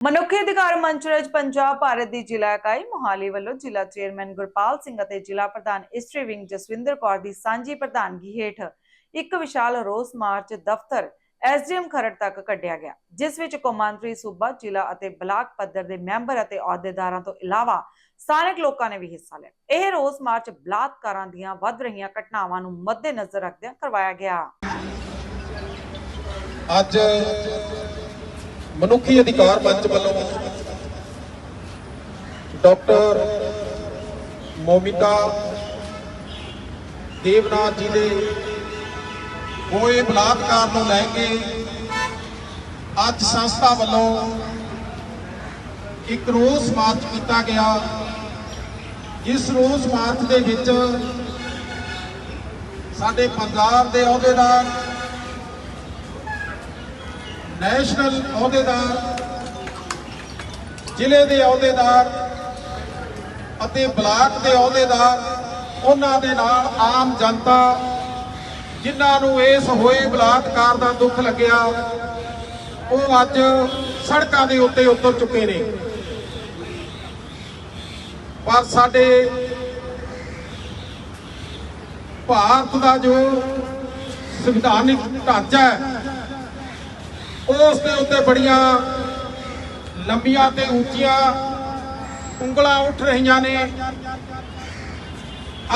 ਮਨੁੱਖੀ ਅਧਿਕਾਰ ਮੰਚ ਰਜ ਪੰਜਾਬ ਭਾਰਤ ਦੀ ਜ਼ਿਲ੍ਹਾ ਇਕਾਈ ਮੋਹਾਲੀ ਵੱਲੋਂ ਜ਼ਿਲ੍ਹਾ ਚੇਅਰਮੈਨ ਗੁਰਪਾਲ ਸਿੰਘ ਅਤੇ ਜ਼ਿਲ੍ਹਾ ਪ੍ਰਧਾਨ ਇਸਟਰੀ ਵਿੰਗ ਜਸਵਿੰਦਰ ਕੌਰ ਦੀ ਸਾਂਝੀ ਪ੍ਰਧਾਨਗੀ ਹੇਠ ਇੱਕ ਵਿਸ਼ਾਲ ਰੋਸ ਮਾਰਚ ਦਫ਼ਤਰ ਐਸਡੀਐਮ ਖਰੜ ਤੱਕ ਕੱਢਿਆ ਗਿਆ, ਜਿਸ ਵਿੱਚ ਕੌਮਾਂਤਰੀ ਸੂਬਾ, ਜ਼ਿਲ੍ਹਾ ਅਤੇ ਬਲਾਕ ਪੱਧਰ ਦੇ ਮੈਂਬਰ ਅਤੇ ਅਹੁਦੇਦਾਰਾਂ ਤੋਂ ਇਲਾਵਾ ਸਥਾਨਕ ਲੋਕਾਂ ਨੇ ਵੀ ਹਿੱਸਾ ਲਿਆ। ਇਹ ਰੋਸ ਮਾਰਚ ਬਲਾਤਕਾਰਾਂ ਦੀਆਂ ਵੱਧ ਰਹੀਆਂ ਘਟਨਾਵਾਂ ਨੂੰ ਮੱਦੇਨਜ਼ਰ ਰੱਖਦਿਆਂ ਕਰਵਾਇਆ ਗਿਆ। ਅੱਜ ਮਨੁੱਖੀ ਅਧਿਕਾਰ ਮੰਚ ਵੱਲੋਂ ਡਾਕਟਰ ਮੋਮਿਤਾ ਦੇਵਨਾਥ ਜੀ ਦੇ ਹੋਏ ਬਲਾਤਕਾਰ ਨੂੰ ਲੈ ਕੇ ਅੱਜ ਸੰਸਥਾ ਵੱਲੋਂ ਇੱਕ ਰੋਸ ਮਾਰਚ ਕੀਤਾ ਗਿਆ। ਜਿਸ ਰੋਸ ਮਾਰਚ ਦੇ ਵਿੱਚ ਸਾਡੇ ਪੰਜਾਬ ਦੇ ਅਹੁਦੇਦਾਰ ਨੈਸ਼ਨਲ ਅਹੁਦੇਦਾਰ, ਜ਼ਿਲ੍ਹੇ ਦੇ ਅਹੁਦੇਦਾਰ ਅਤੇ ਬਲਾਕ ਦੇ ਅਹੁਦੇਦਾਰ, ਉਹਨਾਂ ਦੇ ਨਾਲ ਆਮ ਜਨਤਾ, ਜਿਨ੍ਹਾਂ ਨੂੰ ਇਸ ਹੋਏ ਬਲਾਤਕਾਰ ਦਾ ਦੁੱਖ ਲੱਗਿਆ, ਉਹ ਅੱਜ ਸੜਕਾਂ ਦੇ ਉੱਤੇ ਉਤਰ ਚੁੱਕੇ ਨੇ। ਪਰ ਸਾਡੇ ਭਾਰਤ ਦਾ ਜੋ ਸੰਵਿਧਾਨਿਕ ਢਾਂਚਾ ਹੈ ਉਸ ਦੇ ਉੱਤੇ ਬੜੀਆਂ ਲੰਬੀਆਂ ਤੇ ਉੱਚੀਆਂ ਉਂਗਲਾਂ ਉੱਠ ਰਹੀਆਂ ਨੇ।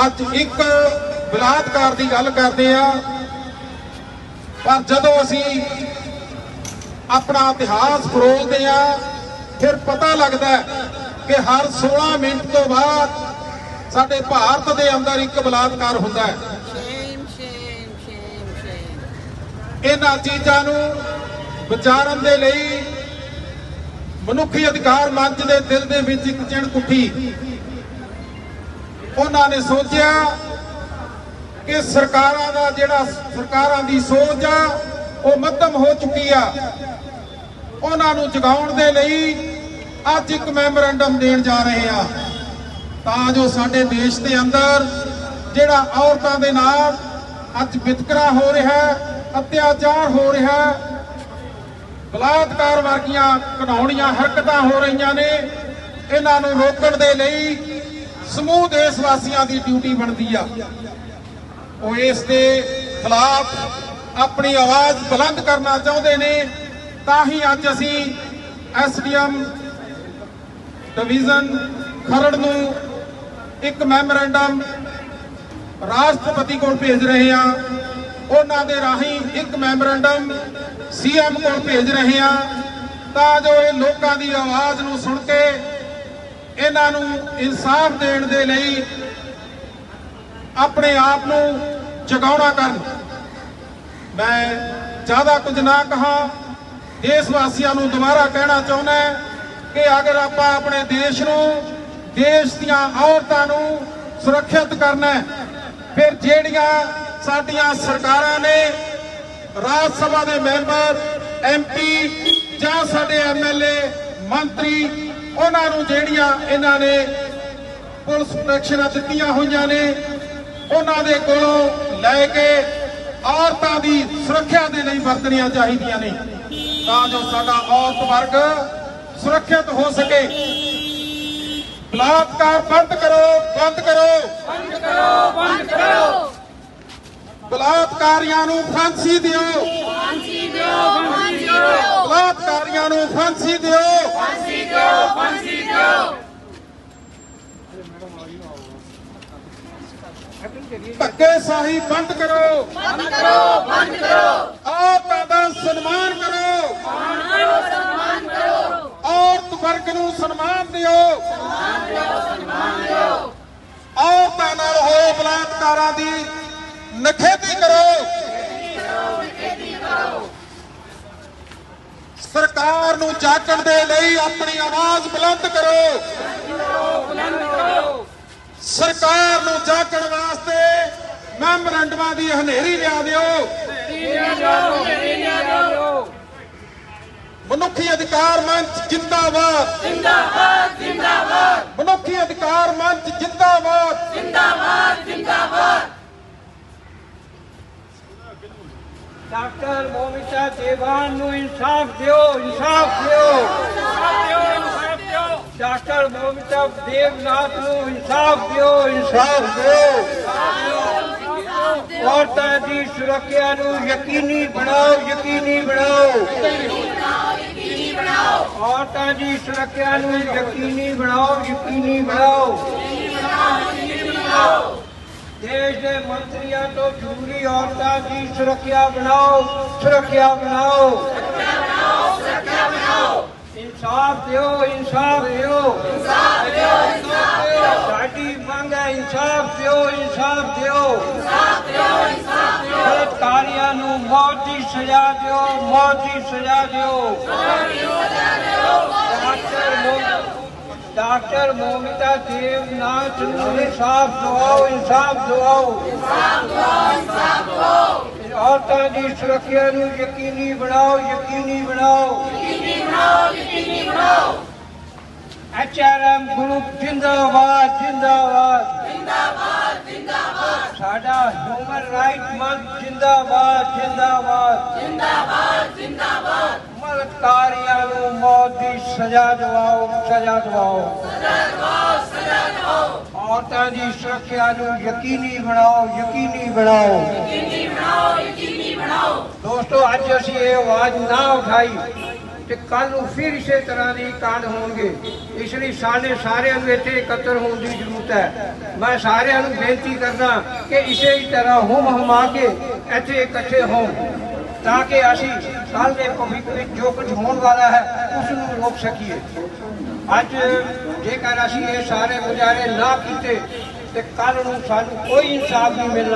ਅੱਜ ਇੱਕ ਬਲਾਤਕਾਰ ਦੀ ਗੱਲ ਕਰਦੇ ਆ। ਪਰ ਜਦੋਂ ਅਸੀਂ ਆਪਣਾ ਇਤਿਹਾਸ ਫਰੋਲਦੇ ਆ ਫਿਰ ਪਤਾ ਲੱਗਦਾ ਕਿ ਹਰ 16 ਮਿੰਟ ਤੋਂ ਬਾਅਦ ਸਾਡੇ ਭਾਰਤ ਦੇ ਅੰਦਰ ਇੱਕ ਬਲਾਤਕਾਰ ਹੁੰਦਾ ਹੈ. ਇਹਨਾਂ ਚੀਜ਼ਾਂ ਨੂੰ ਵਿਚਾਰਨ ਦੇ ਲਈ ਮਨੁੱਖੀ ਅਧਿਕਾਰ ਮੰਚ ਦੇ ਦਿਲ ਦੇ ਵਿੱਚ ਇੱਕ ਚਿਣ ਉੱਠੀ ਉਹਨਾਂ ਨੇ ਸੋਚਿਆ ਕਿ ਸਰਕਾਰਾਂ ਦਾ ਜਿਹੜਾ ਸਰਕਾਰਾਂ ਦੀ ਸੋਚ ਆ, ਉਹ ਮੱਧਮ ਹੋ ਚੁੱਕੀ ਆ। ਉਹਨਾਂ ਨੂੰ ਜਗਾਉਣ ਦੇ ਲਈ ਅੱਜ ਇੱਕ ਮੈਮੋਰੈਂਡਮ ਦੇਣ ਜਾ ਰਹੇ ਆ। ਤਾਂ ਜੋ ਸਾਡੇ ਦੇਸ਼ ਦੇ ਅੰਦਰ ਜਿਹੜਾ ਔਰਤਾਂ ਦੇ ਨਾਲ ਅੱਜ ਵਿਤਕਰਾ ਹੋ ਰਿਹਾ ਹੈ, ਅਤਿਆਚਾਰ ਹੋ ਰਿਹਾ ਹੈ ਬਲਾਤਕਾਰ ਵਰਗੀਆਂ ਘਿਨਾਉਣੀਆਂ ਹਰਕਤਾਂ ਹੋ ਰਹੀਆਂ ਨੇ, ਇਹਨਾਂ ਨੂੰ ਰੋਕਣ ਦੇ ਲਈ ਸਮੂਹ ਦੇਸ਼ ਵਾਸੀਆਂ ਦੀ ਡਿਊਟੀ ਬਣਦੀ ਆ। ਉਹ ਇਸ ਦੇ ਖਿਲਾਫ ਆਪਣੀ ਆਵਾਜ਼ ਬੁਲੰਦ ਕਰਨਾ ਚਾਹੁੰਦੇ ਨੇ, ਤਾਂ ਹੀ ਅੱਜ ਅਸੀਂ ਐਸਡੀਐਮ ਡਿਵੀਜ਼ਨ ਖਰੜ ਨੂੰ ਇੱਕ ਮੈਮੋਰੈਂਡਮ ਰਾਸ਼ਟਰਪਤੀ ਕੋਲ ਭੇਜ ਰਹੇ ਹਾਂ। ਉਹਨਾਂ ਦੇ ਰਾਹੀਂ ਇੱਕ ਮੈਮੋਰੈਂਡਮ ਸੀਐਮ ਕੋਲ ਭੇਜ ਰਹੇ ਹਾਂ, ਤਾਂ ਜੋ ਇਹ ਲੋਕਾਂ ਦੀ ਆਵਾਜ਼ ਨੂੰ ਸੁਣ ਕੇ ਇਹਨਾਂ ਨੂੰ ਇਨਸਾਫ ਦੇਣ ਦੇ ਲਈ ਆਪਣੇ ਆਪ ਨੂੰ ਜਗਾਉਣਾ ਕਰਨ। ਮੈਂ ਜ਼ਿਆਦਾ ਕੁਝ ਨਾ ਕਹਾ, ਦੇਸ਼ ਵਾਸੀਆਂ ਨੂੰ ਦੁਬਾਰਾ ਕਹਿਣਾ ਚਾਹੁੰਦਾ ਕਿ ਅਗਰ ਆਪਾਂ ਆਪਣੇ ਦੇਸ਼ ਨੂੰ, ਦੇਸ਼ ਦੀਆਂ ਔਰਤਾਂ ਨੂੰ ਸੁਰੱਖਿਅਤ ਕਰਨਾ ਫਿਰ ਜਿਹੜੀਆਂ ਸਾਡੀਆਂ ਸਰਕਾਰਾਂ ਨੇ ਰਾਜ ਸਭਾ ਦੇ ਮੈਂਬਰ ਐਮਪੀ ਜਾਂ ਸਾਡੇ ਐਮਐਲਏ ਮੰਤਰੀ, ਉਹਨਾਂ ਨੂੰ ਜਿਹੜੀਆਂ ਇਹਨਾਂ ਨੇ ਪੁਲਿਸ ਪ੍ਰੋਟੈਕਸ਼ਨਾਂ ਦਿੱਤੀਆਂ ਹੋਈਆਂ ਨੇ, ਉਹਨਾਂ ਦੇ ਕੋਲੋਂ ਲੈ ਕੇ ਔਰਤਾਂ ਦੀ ਸੁਰੱਖਿਆ ਦੇ ਲਈ ਵਰਤਣੀਆਂ ਚਾਹੀਦੀਆਂ ਨੇ, ਤਾਂ ਜੋ ਸਾਡਾ ਔਰਤ ਵਰਗ ਸੁਰੱਖਿਅਤ ਹੋ ਸਕੇ। ਬਲਾਤਕਾਰ ਬੰਦ ਕਰੋ ਬੰਦ ਕਰੋ। ਬੰਦ ਕਰੋ ਬੰਦ ਕਰੋ। ਬਲਾਤਕਾਰੀਆਂ ਨੂੰ ਫਾਂਸੀ ਦਿਓ। Fancy ਦਿਓ fancy ਦਿਓ। ਬਲਾਤਕਾਰੀਆਂ ਨੂੰ ਫਾਂਸੀ ਦਿਓ। fancy ਦਿਓ fancy ਦਿਓ। ਧੱਕੇ ਸਾਹੀ ਬੰਦ ਕਰੋ। ਬੰਦ ਕਰੋ ਬੰਦ ਕਰੋ। ਔਰਤਾਂ ਦਾ ਸਨਮਾਨ ਕਰੋ। ਸਨਮਾਨ ਕਰੋ। ਔਰਤ ਵਰਗ ਨੂੰ ਸਨਮਾਨ ਦਿਓ ਸਨਮਾਨ ਦਿਓ। ਔਰਤਾਂ ਨਾਲ ਹੋਏ ਬਲਾਤਕਾਰਾਂ ਦੀ ਨਖੇਦੀ ਕਰੋ। ਸਰਕਾਰ ਨੂੰ ਜਾਗਣ ਦੇ ਲਈ ਆਪਣੀ ਆਵਾਜ਼ ਬੁਲੰਦ ਕਰੋ। ਸਰਕਾਰ ਨੂੰ ਜਾਗਣ ਵਾਸਤੇ ਮੈਮੋਰੰਡਮਾਂ ਦੀ ਹਨੇਰੀ ਲਿਆ ਦਿਓ। ਮਨੁੱਖੀ ਅਧਿਕਾਰ ਮੰਚ ਜਿੰਦਾਬਾਦ ਜਿੰਦਾਬਾਦ ਜਿੰਦਾਬਾਦ। ਮਨੁੱਖੀ ਅਧਿਕਾਰ ਮੰਚ ਜਿੰਦਾਬਾਦ। ਜਿੰਦਾਬਾਦ ਜਿੰਦਾਬਾਦ। ਡਾਕਟਰ ਮੋਮਿਤਾ ਦੇਵਾਨ ਨੂੰ ਇਨਸਾਫ ਦਿਓ ਇਨਸਾਫ ਦਿਓ। ਡਾਕਟਰ ਮੋਮਿਤਾ ਦੇਵਨਾਥ ਨੂੰ ਇਨਸਾਫ ਦਿਓ ਇਨਸਾਫ ਦਿਓ। ਔਰਤਾਂ ਦੀ ਸੁਰੱਖਿਆ ਨੂੰ ਯਕੀਨੀ ਬਣਾਓ ਯਕੀਨੀ ਬਣਾਓ। ਔਰਤਾਂ ਦੀ ਸੁਰੱਖਿਆ ਨੂੰ ਯਕੀਨੀ ਬਣਾਓ ਯਕੀਨੀ ਬਣਾਓ। ਦੇਸ਼ ਦੇ ਮੰਤਰੀਆਂ ਤੋਂ ਜ਼ਰੂਰੀ ਔਰਤਾਂ ਦੀ ਸੁਰੱਖਿਆ ਬਣਾਓ ਸੁਰੱਖਿਆ ਬਣਾਓ। ਇਨਸਾਫ ਦਿਓ ਇਨਸਾਫ ਦਿਓ। ਇਨਸਾਫ ਦਿਓ ਸਾਡੀ ਮੰਗ ਹੈ ਇਨਸਾਫ ਦਿਓ ਇਨਸਾਫ ਦਿਓ। ਇਨਸਾਫ ਦਿਓ ਇਨਸਾਫ ਦਿਓ ਕਾਰਿਆਂ ਨੂੰ ਮੌਤ ਦੀ ਸਜ਼ਾ ਦਿਓ। ਮੌਤ ਦੀ ਸਜ਼ਾ ਦਿਓ। ਡਾਕਟਰ ਮੋ- ਡਾਕਟਰ ਮੋਮਿਤਾ ਦੇਵਨਾਥ ਨੂੰ ਇਨਸਾਫ ਦਿਵਾਓ ਇਨਸਾਫ ਦਿਵਾਓ ਔਰਤਾਂ ਦੀ ਸੁਰੱਖਿਆ ਨੂੰ ਯਕੀਨੀ ਬਣਾਓ ਯਕੀਨੀ ਬਣਾਓ। ਐਚਆਰਐਮ ਗਰੁੱਪ ਜਿੰਦਾਬਾਦ ਜਿੰਦਾਬਾਦ। ਜਿੰਦਾਬਾਦ ਜਿੰਦਾਬਾਦ ਸਾਡਾ ਹਿਊਮਨ ਰਾਈਟ ਮੰਚ ਜਿੰਦਾਬਾਦ ਜਿੰਦਾਬਾਦ। ਜਿੰਦਾਬਾਦ ਜਿੰਦਾਬਾਦ। ਮਲਕਾਰੀਆਂ ਨੂੰ ਸਜ਼ਾ ਦਿਵਾਓ ਸਜ਼ਾ ਦਿਵਾਓ। ਸਜ਼ਾ ਦਿਵਾਓ ਸਜ਼ਾ ਦਿਵਾਓ। ਔਰਤਾਂ ਦੀ ਸੁਰੱਖਿਆ ਨੂੰ ਯਕੀਨੀ ਬਣਾਓ ਯਕੀਨੀ ਬਣਾਓ। ਯਕੀਨੀ ਬਣਾਓ ਯਕੀਨੀ ਬਣਾਓ। ਦੋਸਤੋ ਅੱਜ ਅਸੀਂ ਇਹ ਆਵਾਜ਼ ਨਾ ਉਠਾਈ ਤੇ ਕੱਲ ਨੂੰ ਫਿਰ ਇਸੇ ਤਰ੍ਹਾਂ ਦੀ ਕਾਂਡ ਹੋਣਗੇ। ਇਸ ਲਈ ਸਾਡੇ ਸਾਰਿਆਂ ਨੂੰ ਇੱਥੇ ਇਕੱਤਰ ਹੋਣ ਦੀ ਜ਼ਰੂਰਤ ਹੈ। ਮੈਂ ਸਾਰਿਆਂ ਨੂੰ ਬੇਨਤੀ ਕਰਦਾ ਕਿ ਇਸੇ ਹੀ ਤਰ੍ਹਾਂ ਹੁਮ ਹਮਾ ਕੇ ਇੱਥੇ ਇਕੱਠੇ ਹੋਣ। ਤਾਂ ਕਿ ਅਸੀਂ ਕੱਲ ਦੇ ਭਵਿੱਖ ਵਿੱਚ ਜੋ ਕੁਝ ਹੋਣ ਵਾਲਾ ਹੈ, ਉਸ ਨੂੰ ਰੋਕ ਸਕੀਏ। ਅੱਜ ਜੇਕਰ ਅਸੀਂ ਇਹ ਸਾਰੇ ਗੁਜ਼ਾਰੇ ਨਾ ਕੀਤੇ, ਤੇ ਕੱਲ ਨੂੰ ਸਾਨੂੰ ਕੋਈ ਇਨਸਾਫ ਨਹੀਂ ਮਿਲਣਾ।